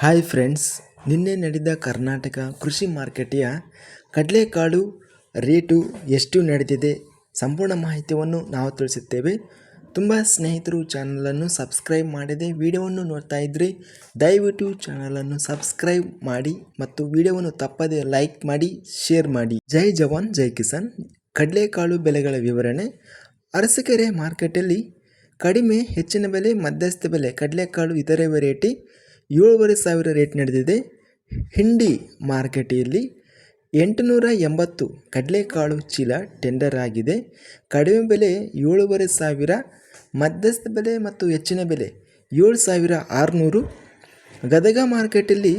Hi friends, ನಿನ್ನೆ ನಡೆದ ಕರ್ನಾಟಕ ಕೃಷಿ ಮಾರ್ಕೆಟಿಯ ಕಡಲೆಕಾಳು ರೇಟು ಎಷ್ಟು ನಡೆದಿದೆ ಸಂಪೂರ್ಣ ಮಾಹಿತಿಯನ್ನು ನಾವು ತಿಳಿಸುತ್ತೇವೆ. ತುಂಬ ಸ್ನೇಹಿತರು ಚಾನಲನ್ನು ಸಬ್ಸ್ಕ್ರೈಬ್ ಮಾಡಿದೆ ವಿಡಿಯೋವನ್ನು ನೋಡ್ತಾ ಇದ್ದರೆ ದಯವಿಟ್ಟು ಚಾನಲನ್ನು ಸಬ್ಸ್ಕ್ರೈಬ್ ಮಾಡಿ ಮತ್ತು ವಿಡಿಯೋವನ್ನು ತಪ್ಪದೆ ಲೈಕ್ ಮಾಡಿ, ಶೇರ್ ಮಾಡಿ. ಜೈ ಜವಾನ್, ಜೈ ಕಿಸಾನ್. ಕಡಲೆಕಾಳು ಬೆಲೆಗಳ ವಿವರಣೆ. ಅರಸಕೆರೆ ಮಾರ್ಕೆಟಲ್ಲಿ ಕಡಿಮೆ ಹೆಚ್ಚಿನ ಬೆಲೆ, ಮಧ್ಯಸ್ಥ ಬೆಲೆ ಕಡಲೆಕಾಳು ಇತರೆ ವೆರೈಟಿ ಏಳುವರೆ ಸಾವಿರ ರೇಟ್ ನಡೆದಿದೆ. ಹಿಂಡಿ ಮಾರುಕಟ್ಟೆಯಲ್ಲಿ ಎಂಟುನೂರ ಎಂಬತ್ತು ಕಡಲೆಕಾಳು ಚೀಲ ಟೆಂಡರ್ ಆಗಿದೆ. ಕಡಿಮೆ ಬೆಲೆ ಏಳುವರೆ ಸಾವಿರ, ಮಧ್ಯಸ್ಥ ಬೆಲೆ ಮತ್ತು ಹೆಚ್ಚಿನ ಬೆಲೆ ಏಳು ಸಾವಿರ ಆರುನೂರು. ಗದಗ ಮಾರ್ಕೆಟಲ್ಲಿ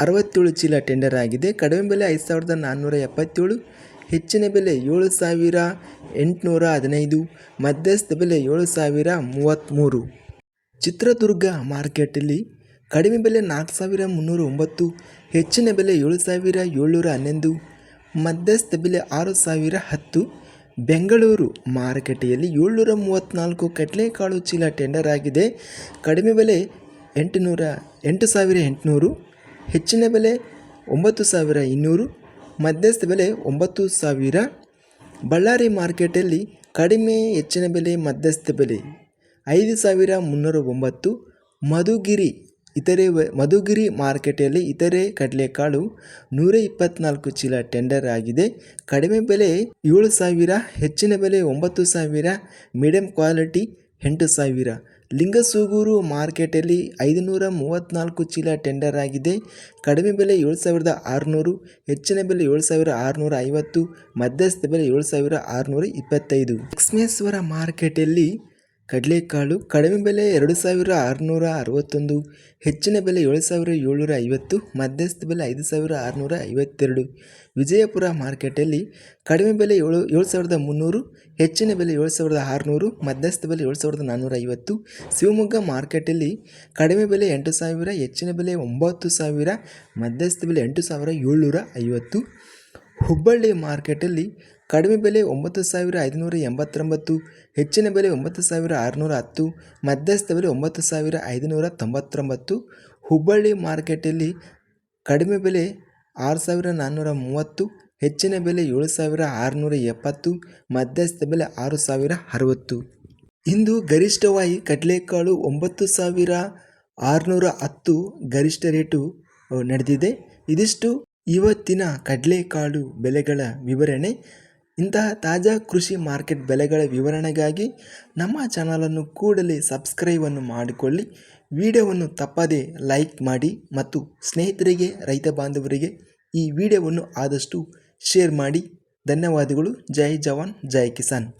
ಅರವತ್ತೇಳು ಚೀಲ ಟೆಂಡರ್ ಆಗಿದೆ. ಕಡಿಮೆ ಬೆಲೆ ಐದು ಸಾವಿರದ ನಾನ್ನೂರ ಎಪ್ಪತ್ತೇಳು, ಹೆಚ್ಚಿನ ಬೆಲೆ ಏಳು ಸಾವಿರ ಎಂಟುನೂರ ಹದಿನೈದು, ಮಧ್ಯಸ್ಥ ಬೆಲೆ ಏಳು ಸಾವಿರ ಮೂವತ್ತ್ಮೂರು. ಚಿತ್ರದುರ್ಗ ಮಾರ್ಕೆಟಲ್ಲಿ ಕಡಿಮೆ ಬೆಲೆ ನಾಲ್ಕು ಸಾವಿರ ಮುನ್ನೂರ ಒಂಬತ್ತು, ಹೆಚ್ಚಿನ ಬೆಲೆ ಏಳು ಸಾವಿರ ಏಳ್ನೂರ ಹನ್ನೊಂದು, ಮಧ್ಯಸ್ಥ ಬೆಲೆ ಆರು ಸಾವಿರ ಹತ್ತು. ಬೆಂಗಳೂರು ಮಾರುಕಟ್ಟೆಯಲ್ಲಿ ಏಳ್ನೂರ ಮೂವತ್ತ್ನಾಲ್ಕು ಕಡಲೆಕಾಳು ಚೀಲ ಟೆಂಡರ್ ಆಗಿದೆ. ಕಡಿಮೆ ಬೆಲೆ ಎಂಟುನೂರ, ಎಂಟು ಸಾವಿರ ಎಂಟುನೂರು, ಹೆಚ್ಚಿನ ಬೆಲೆ ಒಂಬತ್ತು ಸಾವಿರ ಇನ್ನೂರು, ಮಧ್ಯಸ್ಥ ಬೆಲೆ ಒಂಬತ್ತು ಸಾವಿರ. ಬಳ್ಳಾರಿ ಮಾರ್ಕೆಟಲ್ಲಿ ಕಡಿಮೆ, ಹೆಚ್ಚಿನ ಬೆಲೆ, ಮಧ್ಯಸ್ಥ ಬೆಲೆ ಐದು ಸಾವಿರ ಮುನ್ನೂರ ಒಂಬತ್ತು. ಮಧುಗಿರಿ ಇತರೆ ಮಧುಗಿರಿ ಮಾರ್ಕೆಟಲ್ಲಿ ಇತರೆ ಕಡಲೆಕಾಳು ನೂರ ಇಪ್ಪತ್ನಾಲ್ಕು ಚೀಲ ಟೆಂಡರ್ ಆಗಿದೆ. ಕಡಿಮೆ ಬೆಲೆ ಏಳು ಸಾವಿರ, ಹೆಚ್ಚಿನ ಬೆಲೆ ಒಂಬತ್ತು ಸಾವಿರ, ಮೀಡಿಯಂ ಕ್ವಾಲಿಟಿ ಎಂಟು ಸಾವಿರ. ಲಿಂಗಸೂಗೂರು ಮಾರ್ಕೆಟಲ್ಲಿ ಐದುನೂರ ಮೂವತ್ತ್ನಾಲ್ಕು ಚೀಲ ಟೆಂಡರ್ ಆಗಿದೆ. ಕಡಿಮೆ ಬೆಲೆ ಏಳು ಸಾವಿರದ ಆರುನೂರು, ಹೆಚ್ಚಿನ ಬೆಲೆ ಏಳು ಸಾವಿರ ಆರುನೂರ ಐವತ್ತು, ಮಧ್ಯಸ್ಥ ಬೆಲೆ ಏಳು ಸಾವಿರ ಆರುನೂರ ಇಪ್ಪತ್ತೈದು. ಲಕ್ಷ್ಮೇಶ್ವರ ಮಾರ್ಕೆಟಲ್ಲಿ ಕಡಲೆಕಾಳು ಕಡಿಮೆ ಬೆಲೆ ಎರಡು ಸಾವಿರ ಆರುನೂರ ಅರವತ್ತೊಂದು, ಹೆಚ್ಚಿನ ಬೆಲೆ ಏಳು ಸಾವಿರ ಏಳ್ನೂರ ಐವತ್ತು, ಮಧ್ಯಸ್ಥ ಬೆಲೆ ಐದು ಸಾವಿರ ಆರುನೂರ ಐವತ್ತೆರಡು. ವಿಜಯಪುರ ಮಾರ್ಕೆಟಲ್ಲಿ ಕಡಿಮೆ ಬೆಲೆ ಏಳು ಏಳು ಸಾವಿರದ ಮುನ್ನೂರು, ಹೆಚ್ಚಿನ ಬೆಲೆ ಏಳು ಸಾವಿರದ ಆರುನೂರು, ಮಧ್ಯಸ್ಥ ಬೆಲೆ ಏಳು ಸಾವಿರದ ನಾನ್ನೂರ ಐವತ್ತು. ಶಿವಮೊಗ್ಗ ಮಾರ್ಕೆಟಲ್ಲಿ ಕಡಿಮೆ ಬೆಲೆ ಎಂಟು ಸಾವಿರ, ಹೆಚ್ಚಿನ ಬೆಲೆ ಒಂಬತ್ತು ಸಾವಿರ, ಮಧ್ಯಸ್ಥ ಬೆಲೆ ಎಂಟು ಸಾವಿರ ಏಳ್ನೂರ ಐವತ್ತು. ಹುಬ್ಬಳ್ಳಿ ಮಾರ್ಕೆಟಲ್ಲಿ ಕಡಿಮೆ ಬೆಲೆ ಒಂಬತ್ತು ಸಾವಿರ ಐದುನೂರ ಎಂಬತ್ತೊಂಬತ್ತು, ಹೆಚ್ಚಿನ ಬೆಲೆ ಒಂಬತ್ತು ಸಾವಿರ ಆರುನೂರ ಹತ್ತು, ಮಧ್ಯಸ್ಥ ಬೆಲೆ ಒಂಬತ್ತು ಸಾವಿರ ಐದುನೂರ ತೊಂಬತ್ತೊಂಬತ್ತು, ಹುಬ್ಬಳ್ಳಿ ಮಾರ್ಕೆಟಲ್ಲಿ ಕಡಿಮೆ ಬೆಲೆ ಆರು ಸಾವಿರ ನಾನ್ನೂರ ಮೂವತ್ತು, ಹೆಚ್ಚಿನ ಬೆಲೆ ಏಳು ಸಾವಿರ ಆರುನೂರ ಎಪ್ಪತ್ತು, ಮಧ್ಯಸ್ಥ ಬೆಲೆ ಆರು ಸಾವಿರ ಅರವತ್ತು. ಇಂದು ಗರಿಷ್ಠವಾಗಿ ಕಡಲೆಕಾಳು ಒಂಬತ್ತು ಸಾವಿರ ಆರುನೂರ ಹತ್ತು ಗರಿಷ್ಠ ರೇಟು ನಡೆದಿದೆ. ಇದಿಷ್ಟು. ಇವತ್ತಿನ ಕಡಲೆಕಾಳು ಬೆಲೆಗಳ ವಿವರಣೆ. ಇಂತಹ ತಾಜಾ ಕೃಷಿ ಮಾರ್ಕೆಟ್ ಬೆಲೆಗಳ ವಿವರಣೆಗಾಗಿ ನಮ್ಮ ಚಾನಲನ್ನು ಕೂಡಲೇ ಸಬ್ಸ್ಕ್ರೈಬನ್ನು ಮಾಡಿಕೊಳ್ಳಿ. ವಿಡಿಯೋವನ್ನು ತಪ್ಪದೇ ಲೈಕ್ ಮಾಡಿ ಮತ್ತು ಸ್ನೇಹಿತರಿಗೆ, ರೈತ ಬಾಂಧವರಿಗೆ ಈ ವಿಡಿಯೋವನ್ನು ಆದಷ್ಟು ಶೇರ್ ಮಾಡಿ. ಧನ್ಯವಾದಗಳು. ಜೈ ಜವಾನ್, ಜೈ ಕಿಸಾನ್.